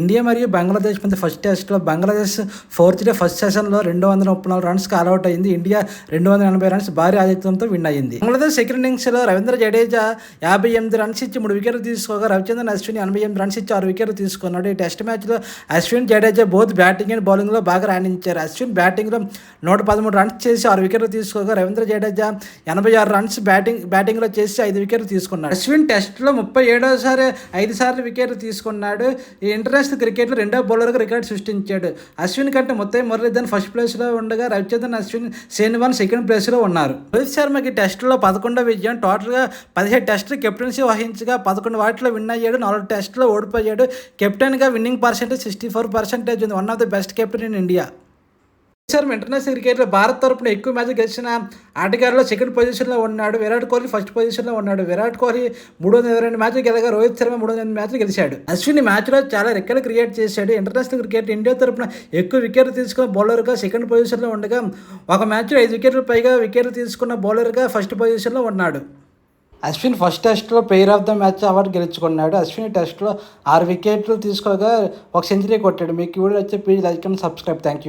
India మరియు బంగ్లాదేశ్ మధ్య first టెస్ట్లో బంగ్లాదేశ్ ఫోర్త్ డే ఫస్ట్ సెషన్లో రెండు వందల ముప్పై నాలుగు రన్స్కి ఆల్అౌట్ అయింది. ఇండియా రెండు వందల ఎనభై రన్స్ భారీ ఆధిక్యంతో విన్ అయింది బంగ్లాదేశ్ సెకండ్ ఇన్నింగ్స్లో రవీంద్ర జడేజా యాభై ఎనిమిది రన్స్ ఇచ్చి మూడు వికెట్లు తీసుకోగా రవిచంద్రన్ అశ్విన్ ఎనభై ఎనిమిది రన్స్ ఇచ్చి ఆరు వికెట్లు తీసుకున్నాడు. ఈ టెస్ట్ మ్యాచ్లో Ashwin Jadeja both batting and బౌలింగ్లో బాగా రాణించారు. అశ్విన్ బ్యాటింగ్లో నూట పదమూడు రన్స్ చేసి ఆరు వికెట్లు తీసుకోగా రవీంద్ర జడేజా ఎనభై ఆరు రన్స్ బ్యాటింగ్ బ్యాటింగ్లో చేసి ఐదు వికెట్లు తీసుకున్నాడు. అశ్విన్ టెస్ట్లో ముప్పై ఏడోసారి ఐదు సార్లు వికెట్లు తీసుకున్నాడు. ఈ టెస్ట్ క్రికెట్లో రెండో బౌలర్గా రికార్డు సృష్టించాడు. అశ్విన్ కంటే ముత్తై మురళీధరన్ ఫస్ట్ ప్లేస్లో ఉండగా రవిచంద్రన్ అశ్విన్ సేన్వాన్ సెకండ్ ప్లేస్లో ఉన్నారు. రోహిత్ శర్మకి టెస్టులో పదకొండో విజయం. టోటల్గా పదిహేడు టెస్టులు కెప్టెన్సీ వహించగా పదకొండు వాటిలో విన్ అయ్యాడు. నాలుగు టెస్టులో ఓడిపోయాడు. కెప్టెన్గా winning percentage sixty four percentage ఉంది. One of the best captain in India Sharma international క్రికెట్లో భారత్ తరపున ఎక్కువ మ్యాచ్ గెలిచిన ఆటగారిలో సెకండ్ పొజిషన్లో ఉన్నాడు విరాట్ కోహ్లీ ఫస్ట్ పొజిషన్లో ఉన్నాడు. విరాట్ కోహ్లీ మూడు వందల ఇరవై రెండు మ్యాచ్లు గెలగా రోహిత్ శర్మ మూడు వందల మ్యాచ్లు గెలిచాడు. అశ్విన్ మ్యాచ్లో చాలా రెక్కలు క్రియేట్ చేశాడు. ఇంటర్నేషనల్ క్రికెట్ ఇండియా తరపున ఎక్కువ వికెట్లు తీసుకున్న బౌలర్గా సెకండ్ పొజిషన్లో ఉండగా ఒక మ్యాచ్లో ఐదు వికెట్లు పైగా వికెట్లు తీసుకున్న బౌలర్గా ఫస్ట్ పొజిషన్లో ఉన్నాడు. అశ్విన్ ఫస్ట్ టెస్ట్లో player of the match award గెలుచుకున్నాడు. అశ్విన్ టెస్ట్లో ఆరు వికెట్లు తీసుకోగా ఒక సెంచరీ కొట్టాడు. మీకు వీడియో వచ్చే please like and subscribe thank you